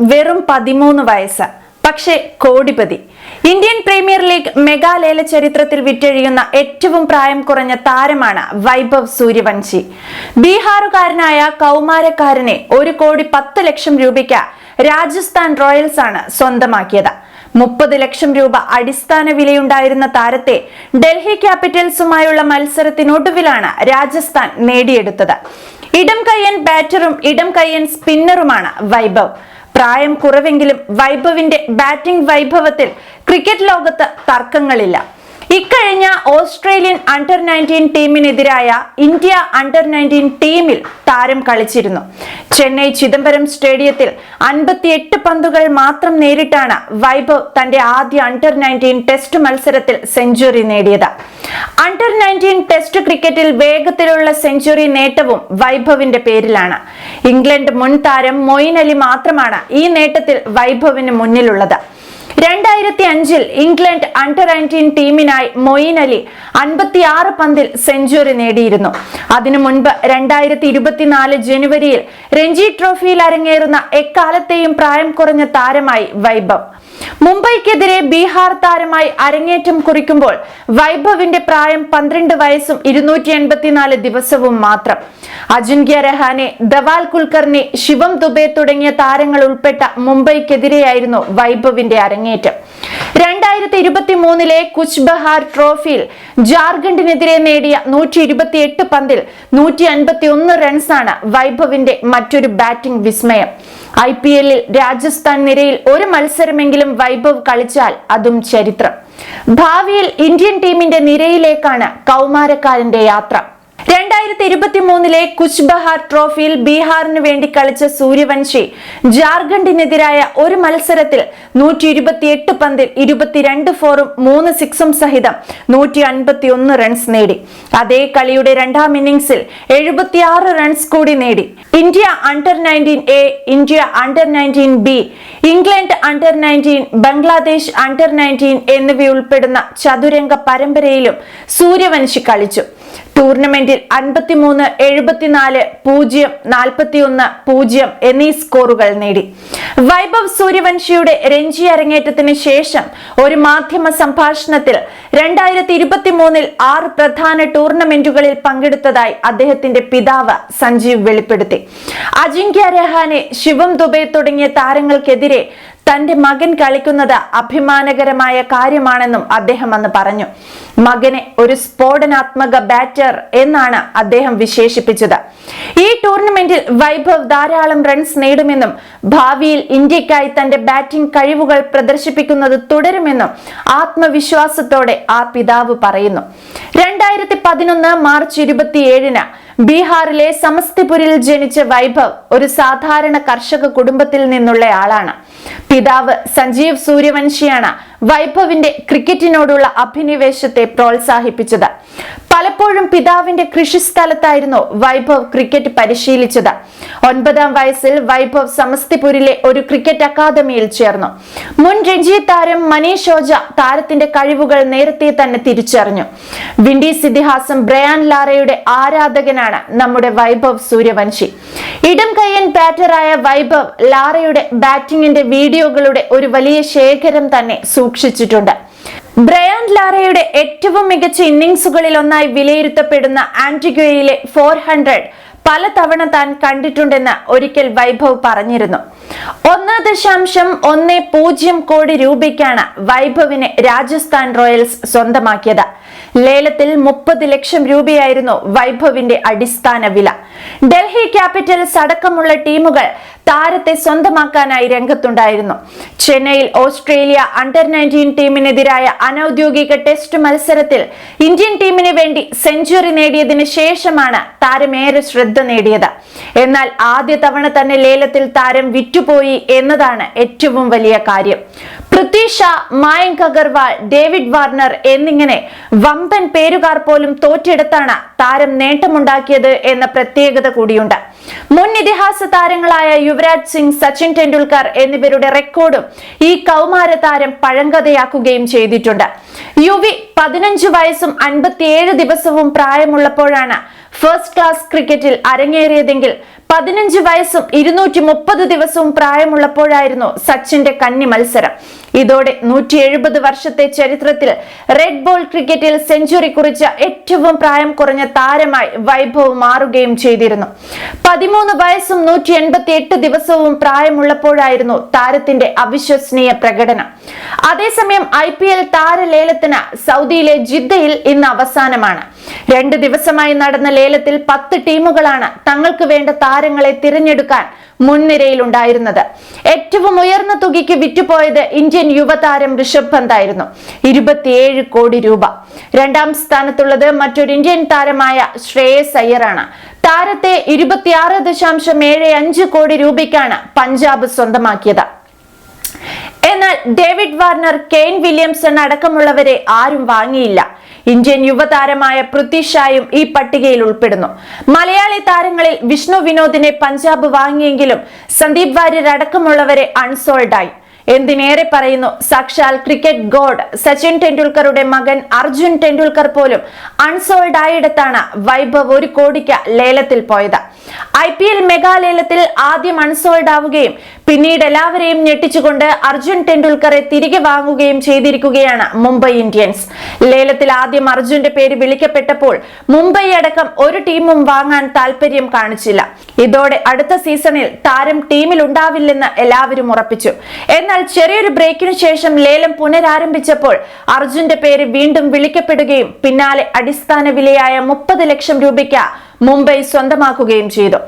വെറും പതിമൂന്ന് വയസ്സ്. പക്ഷേ കോടിപതി. ഇന്ത്യൻ പ്രീമിയർ ലീഗ് മെഗാലേല ചരിത്രത്തിൽ വിറ്റഴിയുന്ന ഏറ്റവും പ്രായം കുറഞ്ഞ താരമാണ് വൈഭവ് സൂര്യവംശി. ബീഹാറുകാരനായ കൗമാരക്കാരനെ ഒരു കോടി പത്ത് ലക്ഷം രൂപയ്ക്ക് രാജസ്ഥാൻ റോയൽസ് ആണ് സ്വന്തമാക്കിയത്. മുപ്പത് ലക്ഷം രൂപ അടിസ്ഥാന വിലയുണ്ടായിരുന്ന താരത്തെ ഡൽഹി ക്യാപിറ്റൽസുമായുള്ള മത്സരത്തിനൊടുവിലാണ് രാജസ്ഥാൻ നേടിയെടുത്തത്. ഇടം കയ്യൻ ബാറ്ററും ഇടം കയ്യൻ സ്പിന്നറുമാണ് വൈഭവ്. പ്രായം കുറവെങ്കിലും വൈഭവിന്റെ ബാറ്റിംഗ് വൈഭവത്തിൽ ക്രിക്കറ്റ് ലോകത്ത് തർക്കങ്ങളില്ല. ഇക്കഴിഞ്ഞ ഓസ്ട്രേലിയൻ അണ്ടർ നയന്റീൻ ടീമിനെതിരായ ഇന്ത്യ അണ്ടർ നയന്റീൻ ടീമിൽ താരം കളിച്ചിരുന്നു. ചെന്നൈ ചിദംബരം സ്റ്റേഡിയത്തിൽ അൻപത്തിയെട്ട് പന്തുകൾ മാത്രം നേരിട്ടാണ് വൈഭവ് തന്റെ ആദ്യ അണ്ടർ നയന്റീൻ ടെസ്റ്റ് മത്സരത്തിൽ സെഞ്ചുറി നേടിയത്. അണ്ടർ നയന്റീൻ ടെസ്റ്റ് ക്രിക്കറ്റിൽ വേഗത്തിലുള്ള സെഞ്ചുറി നേട്ടവും വൈഭവിന്റെ പേരിലാണ്. ഇംഗ്ലണ്ട് മുൻ താരം മൊയിൻ അലി മാത്രമാണ് ഈ നേട്ടത്തിൽ വൈഭവിന് മുന്നിലുള്ളത്. രണ്ടായിരത്തി അഞ്ചിൽ ഇംഗ്ലണ്ട് അണ്ടർ നയന്റീൻ ടീമിനായി മൊയിൻ അലി അൻപത്തിയാറ് പന്തിൽ സെഞ്ചുറി നേടിയിരുന്നു. അതിനു മുൻപ് രണ്ടായിരത്തി ഇരുപത്തിനാല് ജനുവരിയിൽ രഞ്ജി ട്രോഫിയിൽ അരങ്ങേറുന്ന എക്കാലത്തെയും പ്രായം കുറഞ്ഞ താരമായി വൈഭവ്. മുംബൈക്കെതിരെ ബീഹാർ താരമായി അരങ്ങേറ്റം കുറിക്കുമ്പോൾ വൈഭവിന്റെ പ്രായം പന്ത്രണ്ട് വയസ്സും ഇരുന്നൂറ്റി എൺപത്തിനാല് ദിവസവും മാത്രം. അജിൻക്യ രഹാനെ ദവാൽ കുൽക്കർണി ശിവം ദുബെ തുടങ്ങിയ താരങ്ങൾ ഉൾപ്പെട്ട മുംബൈക്കെതിരെയായിരുന്നു വൈഭവിന്റെ അരങ്ങേറ്റം. രണ്ടായിരത്തി ഇരുപത്തി മൂന്നിലെ കുച്ച് ബഹാർ ട്രോഫിയിൽ ജാർഖണ്ഡിനെതിരെ നേടിയ നൂറ്റി ഇരുപത്തി എട്ട് പന്തിൽ നൂറ്റി അൻപത്തി ഒന്ന് റൺസാണ് വൈഭവിന്റെ മറ്റൊരു ബാറ്റിംഗ് വിസ്മയം. ഐ പി എല്ലിൽ രാജസ്ഥാൻ നിരയിൽ ഒരു മത്സരമെങ്കിലും വൈഭവ് കളിച്ചാൽ അതും ചരിത്രം. ഭാവിയിൽ ഇന്ത്യൻ ടീമിന്റെ നിരയിലേക്കാണ് കൗമാരക്കാരന്റെ യാത്ര. രണ്ടായിരത്തി ഇരുപത്തി മൂന്നിലെ കുച്ച് ബഹാർ ട്രോഫിയിൽ ബീഹാറിന് വേണ്ടി കളിച്ച സൂര്യവംശി ജാർഖണ്ഡിനെതിരായ ഒരു മത്സരത്തിൽ നൂറ്റി ഇരുപത്തിയെട്ട് പന്തിൽ ഇരുപത്തിരണ്ട് ഫോറും മൂന്ന് സിക്സും സഹിതം നൂറ്റി അൻപത്തി ഒന്ന് റൺസ് നേടി. അതേ കളിയുടെ രണ്ടാം ഇന്നിംഗ്സിൽ എഴുപത്തിയാറ് റൺസ് കൂടി നേടി. India under nineteen A India under nineteen B England under nineteen Bangladesh under nineteen എന്നിവയുൾപ്പെടുന്ന ചതുരംഗ പരമ്പരയിലും സൂര്യവംശി കളിച്ചു. ടൂർണമെന്റിൽ അൻപത്തിമൂന്ന് എഴുപത്തിനാല് പൂജ്യം നാൽപ്പത്തിയൊന്ന് പൂജ്യം എന്നീ സ്കോറുകൾ നേടി. വൈഭവ് സൂര്യവംശിയുടെ രഞ്ജി അരങ്ങേറ്റത്തിന് ശേഷം ഒരു മാധ്യമ സംഭാഷണത്തിൽ രണ്ടായിരത്തി ഇരുപത്തി മൂന്നിൽ ആറ് പ്രധാന ടൂർണമെന്റുകളിൽ പങ്കെടുത്തതായി അദ്ദേഹത്തിന്റെ പിതാവ് സഞ്ജീവ് വെളിപ്പെടുത്തി. അജിങ്ക്യ രഹാനെ ശിവം ദുബെ തുടങ്ങിയ താരങ്ങൾക്കെതിരെ തന്റെ മകൻ കളിക്കുന്നത് അഭിമാനകരമായ കാര്യമാണെന്നും അദ്ദേഹം അന്ന് പറഞ്ഞു. മകനെ ഒരു സ്ഫോടനാത്മക ബാറ്റർ എന്നാണ് അദ്ദേഹം വിശേഷിപ്പിച്ചത്. ഈ ടൂർണമെന്റിൽ വൈഭവ് ധാരാളം റൺസ് നേടുമെന്നും ഭാവിയിൽ ഇന്ത്യക്കായി തന്റെ ബാറ്റിംഗ് കഴിവുകൾ പ്രദർശിപ്പിക്കുന്നത് തുടരുമെന്നും ആത്മവിശ്വാസത്തോടെ ആ പിതാവ് പറയുന്നു. രണ്ടായിരത്തി പതിനൊന്ന് മാർച്ച് ഇരുപത്തിയേഴിന് ബീഹാറിലെ സമസ്തിപുരിൽ ജനിച്ച വൈഭവ് ഒരു സാധാരണ കർഷക കുടുംബത്തിൽ നിന്നുള്ളയാളാണ് പിതാവ് സഞ്ജീവ് സൂര്യവംശിയാണ്. വൈഭവിന്റെ ക്രിക്കറ്റിനോടുള്ള അഭിനിവേശത്തെ പ്രോത്സാഹിപ്പിച്ചത്. പലപ്പോഴും പിതാവിന്റെ കൃഷിസ്ഥലത്തായിരുന്നു വൈഭവ് ക്രിക്കറ്റ് പരിശീലിച്ചത്. ഒൻപതാം വയസ്സിൽ വൈഭവ് സമസ്തിപുരിലെ ഒരു ക്രിക്കറ്റ് അക്കാദമിയിൽ ചേർന്നു. മുൻ രഞ്ജി താരം മനീഷ് ഓജ താരത്തിന്റെ കഴിവുകൾ നേരത്തെ തന്നെ തിരിച്ചറിഞ്ഞു. വിൻഡീസ് ഇതിഹാസം ബ്രയാൻ ലാറയുടെ ആരാധകനാണ് നമ്മുടെ വൈഭവ് സൂര്യവംശി. ഇടം കയ്യൻ ബാറ്ററായ വൈഭവ് ലാറയുടെ ബാറ്റിംഗിന്റെ വീഡിയോകളുടെ ഒരു വലിയ ശേഖരം തന്നെ സൂക്ഷിച്ചിട്ടുണ്ട്. ബ്രയാൻ ലാറയുടെ ഏറ്റവും മികച്ച ഇന്നിങ്സുകളിൽ ഒന്നായി വിലയിരുത്തപ്പെടുന്ന ആന്റിഗ്വയിലെ ഫോർ ഹൺഡ്രഡ് പല തവണ താൻ കണ്ടിട്ടുണ്ടെന്ന് ഒരിക്കൽ വൈഭവ് പറഞ്ഞിരുന്നു. ഒന്ന് ദശാംശം ഒന്ന് പൂജ്യം കോടി രൂപയ്ക്കാണ് വൈഭവിനെ രാജസ്ഥാൻ റോയൽസ് സ്വന്തമാക്കിയത്. ലേലത്തിൽ മുപ്പത് ലക്ഷം രൂപയായിരുന്നു വൈഭവിന്റെ അടിസ്ഥാന വില. ഡൽഹി ക്യാപിറ്റൽസ് അടക്കമുള്ള ടീമുകൾ താരത്തെ സ്വന്തമാക്കാനായി രംഗത്തുണ്ടായിരുന്നു. ചെന്നൈയിൽ ഓസ്ട്രേലിയ അണ്ടർ നയന്റീൻ ടീമിനെതിരായ അനൌദ്യോഗിക ടെസ്റ്റ് മത്സരത്തിൽ ഇന്ത്യൻ ടീമിന് വേണ്ടി സെഞ്ചുറി നേടിയതിനു ശേഷമാണ് താരമേറെ ശ്രദ്ധ നേടിയത്. എന്നാൽ ആദ്യ തവണ തന്നെ ലേലത്തിൽ താരം വിറ്റുപോയി എന്നതാണ് ഏറ്റവും വലിയ കാര്യം. പൃഥ്വി ഷാ മായങ്ക് അഗർവാൾ ഡേവിഡ് വാർണർ എന്നിങ്ങനെ വമ്പൻ പേരുകാർ പോലും തോറ്റെടുത്താണ് താരം നേട്ടമുണ്ടാക്കിയത് എന്ന പ്രത്യേകത കൂടിയുണ്ട്. മുൻ ഇതിഹാസ താരങ്ങളായ യുവരാജ് സിംഗ് സച്ചിൻ ടെണ്ടുൽക്കർ എന്നിവരുടെ റെക്കോർഡും ഈ കൗമാര താരം പഴങ്കഥയാക്കുകയും ചെയ്തിട്ടുണ്ട്. യുവി പതിനഞ്ച് വയസ്സും അൻപത്തിയേഴ് ദിവസവും പ്രായമുള്ളപ്പോഴാണ് ഫസ്റ്റ് ക്ലാസ് ക്രിക്കറ്റിൽ അരങ്ങേറിയതെങ്കിൽ പതിനഞ്ച് വയസ്സും ഇരുന്നൂറ്റി മുപ്പത് ദിവസവും പ്രായമുള്ളപ്പോഴായിരുന്നു സച്ചിന്റെ കന്നി മത്സരം. ഇതോടെ നൂറ്റി എഴുപത് വർഷത്തെ ചരിത്രത്തിൽ റെഡ് ബോൾ ക്രിക്കറ്റിൽ സെഞ്ചുറി കുറിച്ച ഏറ്റവും പ്രായം കുറഞ്ഞ താരമായി വൈഭവ് മാറുകയും ചെയ്തിരുന്നു. പതിമൂന്ന് വയസ്സും നൂറ്റി എൺപത്തി എട്ട് ദിവസവും പ്രായമുള്ളപ്പോഴായിരുന്നു താരത്തിന്റെ അവിശ്വസനീയ പ്രകടനം. അതേസമയം ഐ പി എൽ താരലേലത്തിന് സൗദിയിലെ ജിദ്ദയിൽ ഇന്ന് അവസാനമാണ്. രണ്ട് ദിവസമായി നടന്ന ലേലത്തിൽ പത്ത് ടീമുകളാണ് തങ്ങൾക്ക് വേണ്ട താരങ്ങളെ തിരഞ്ഞെടുക്കാൻ മുൻനിരയിലുണ്ടായിരുന്നത്. ഏറ്റവും ഉയർന്ന തുകയ്ക്ക് വിറ്റുപോയത് ഇന്ത്യൻ യുവതാരം ഋഷഭ് പന്ത് ആയിരുന്നു. ഇരുപത്തിയേഴ് കോടി രൂപ. രണ്ടാം സ്ഥാനത്തുള്ളത് മറ്റൊരു ഇന്ത്യൻ താരമായ ശ്രേയസ് അയ്യറാണ് താരത്തെ ഇരുപത്തിയാറ് ദശാംശം ഏഴ് അഞ്ച് കോടി രൂപയ്ക്കാണ് പഞ്ചാബ് സ്വന്തമാക്കിയത്. എന്നാൽ ഡേവിഡ് വാർണർ കെയ്ൻ വില്യംസൺ അടക്കമുള്ളവരെ ആരും വാങ്ങിയില്ല. ഇന്ത്യൻ യുവതാരമായ പൃഥ്വി ഷായും ഈ പട്ടികയിൽ ഉൾപ്പെടുന്നു. മലയാളി താരങ്ങളിൽ വിഷ്ണു വിനോദിനെ പഞ്ചാബ് വാങ്ങിയെങ്കിലും സന്ദീപ് വാര്യർ അടക്കമുള്ളവരെ അൺസോൾഡായി. എന്തിനേറെ പറയുന്നു സാക്ഷാൽ ക്രിക്കറ്റ് ഗോഡ് സച്ചിൻ ടെണ്ടുൽക്കറുടെ മകൻ അർജുൻ ടെണ്ടുൽക്കർ പോലും അൺസോൾഡ് ആയിടത്താണ് വൈഭവ് ഒരു കോടിക്ക് ലേലത്തിൽ പോയത്. ഐ പി എൽ മെഗാലേലത്തിൽ ആദ്യം അൺസോൾഡ് ആവുകയും പിന്നീട് എല്ലാവരെയും ഞെട്ടിച്ചുകൊണ്ട് അർജുൻ ടെണ്ടുൽക്കറെ തിരികെ വാങ്ങുകയും ചെയ്തിരിക്കുകയാണ് മുംബൈ ഇന്ത്യൻസ്. ലേലത്തിൽ ആദ്യം അർജുന്റെ പേര് വിളിക്കപ്പെട്ടപ്പോൾ മുംബൈ അടക്കം ഒരു ടീമും വാങ്ങാൻ താല്പര്യം കാണിച്ചില്ല. ഇതോടെ അടുത്ത സീസണിൽ താരം ടീമിൽ ഉണ്ടാവില്ലെന്ന് എല്ലാവരും ഉറപ്പിച്ചു. എന്നാൽ ചെറിയൊരു ബ്രേക്കിനു ശേഷം ലേലം പുനരാരംഭിച്ചപ്പോൾ അർജുന്റെ പേര് വീണ്ടും വിളിക്കപ്പെടുകയും പിന്നാലെ അടിസ്ഥാന വിലയായ മുപ്പത് ലക്ഷം രൂപയ്ക്ക് മുംബൈ സ്വന്തമാക്കുകയും ചെയ്തു.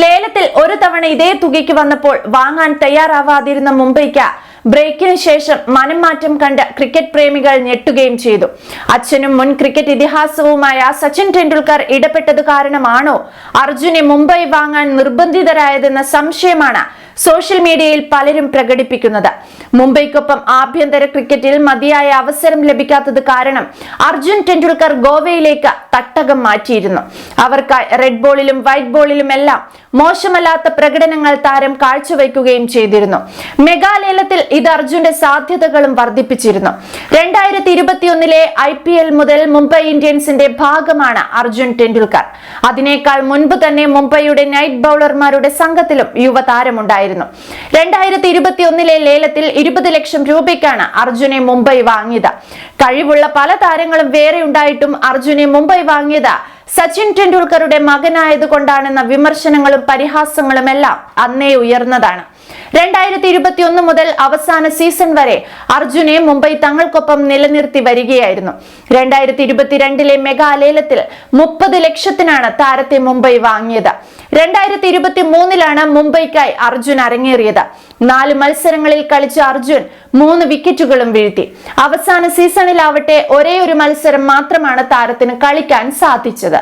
ലേലത്തിൽ ഒരു തവണ ഇതേ തുകയ്ക്ക് വന്നപ്പോൾ വാങ്ങാൻ തയ്യാറാവാതിരുന്ന മുംബൈക്ക് ബ്രേക്കിന് ശേഷം മനംമാറ്റം കണ്ട് ക്രിക്കറ്റ് പ്രേമികൾ ഞെട്ടുകയും ചെയ്തു. അച്ഛനും മുൻ ക്രിക്കറ്റ് ഇതിഹാസവുമായ സച്ചിൻ ടെണ്ടുൽക്കർ ഇടപെട്ടത് കാരണമാണോ? അർജുനെ മുംബൈ വാങ്ങാൻ നിർബന്ധിതരായതെന്ന സംശയമാണ് സോഷ്യൽ മീഡിയയിൽ പലരും പ്രകടിപ്പിക്കുന്നത്. മുംബൈക്കൊപ്പം ആഭ്യന്തര ക്രിക്കറ്റിൽ മതിയായ അവസരം ലഭിക്കാത്തത് കാരണം അർജുൻ ടെണ്ടുൽക്കർ ഗോവയിലേക്ക് തട്ടകം മാറ്റിയിരുന്നു. അവർക്കായി റെഡ് ബോളിലും വൈറ്റ് ബോളിലും എല്ലാം മോശമല്ലാത്ത പ്രകടനങ്ങൾ താരം കാഴ്ചവെക്കുകയും ചെയ്തിരുന്നു. മെഗാലേലത്തിൽ ഇത് അർജുന്റെ സാധ്യതകളും വർദ്ധിപ്പിച്ചിരുന്നു. രണ്ടായിരത്തി ഇരുപത്തിയൊന്നിലെ ഐ പി എൽ മുതൽ മുംബൈ ഇന്ത്യൻസിന്റെ ഭാഗമാണ് അർജുൻ ടെണ്ടുൽക്കർ. അതിനേക്കാൾ മുൻപ് തന്നെ മുംബൈയുടെ നൈറ്റ് ബൗളർമാരുടെ സംഘത്തിലും യുവതാരമുണ്ടായിരുന്നു. രണ്ടായിരത്തി ഇരുപത്തി ഒന്നിലെ ലേലത്തിൽ ഇരുപത് ലക്ഷം രൂപയ്ക്കാണ് അർജുനെ മുംബൈ വാങ്ങിയത്. കഴിവുള്ള പല താരങ്ങളും വേറെ ഉണ്ടായിട്ടും അർജുനെ മുംബൈ വാങ്ങിയത് സച്ചിൻ ടെണ്ടുൽക്കറുടെ മകനായതുകൊണ്ടാണെന്ന വിമർശനങ്ങളും പരിഹാസങ്ങളും എല്ലാം അന്നേ ഉയർന്നതാണ്. രണ്ടായിരത്തി ഇരുപത്തി ഒന്ന് മുതൽ അവസാന സീസൺ വരെ അർജുനെ മുംബൈ തങ്ങൾക്കൊപ്പം നിലനിർത്തി വരികയായിരുന്നു. രണ്ടായിരത്തി ഇരുപത്തിരണ്ടിലെ മെഗാ ലേലത്തിൽ മുപ്പത് ലക്ഷത്തിനാണ് താരത്തെ മുംബൈ വാങ്ങിയത്. രണ്ടായിരത്തി ഇരുപത്തി മൂന്നിലാണ് മുംബൈക്കായി അർജുൻ അരങ്ങേറിയത്. നാല് മത്സരങ്ങളിൽ കളിച്ച അർജുൻ മൂന്ന് വിക്കറ്റുകളും വീഴ്ത്തി. അവസാന സീസണിലാവട്ടെ ഒരേ ഒരു മത്സരം മാത്രമാണ് താരത്തിന് കളിക്കാൻ സാധിച്ചത്.